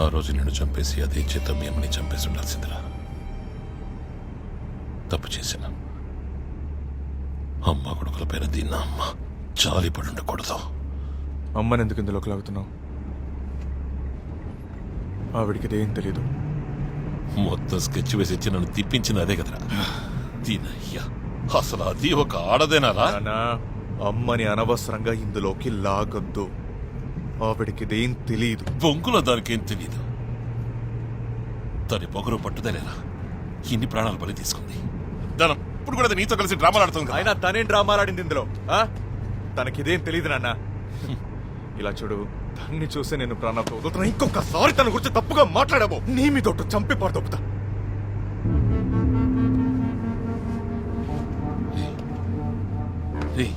ఆ రోజు నిన్ను చంపేసి అదే చేత మీ అమ్మని చంపేసి ఉండాల్సిందిరా. తప్పు చేసిన. అమ్మ కొడుకుల పైన దీన్న అమ్మ. జాలి పడి ఉండకూడదు. అమ్మని ఎందుకు ఇందులోకి లాగుతున్నావు? ఆవిడికి ఇదేం తెలీదు. మొత్తం స్కెచ్ వేసి ఇచ్చి నన్ను తిప్పించిన అదే కదరా. దీనయ్యా అసలు అది ఒక ఆడదేనారా? నానా అమ్మని అనవసరంగా ఇందులోకి లాగొద్దు. ఆవిడికి ఇదేం తెలియదు బొంకులో దానికేం తెలియదు దాని పొగరు పట్టుదలేరా? ఇన్ని ప్రాణాలు బలి తీసుకుంది. దాని ఇప్పుడు కూడా నీతో కలిసి డ్రామాలు ఆడుతుంది కదా. ఆయన తనేం డ్రామాలాడింది ఇందులో? ఆ? తనకిదేం తెలియదు నాన్న. ఇలా చూడు తన్ని చూసి నేను ప్రాణాలతో వదులుతున్నా. ఇంకొకసారి తన గురించి తప్పుగా మాట్లాడాము నీ మీదొట్టు చంపి పడదొప్పుతా రేయ్,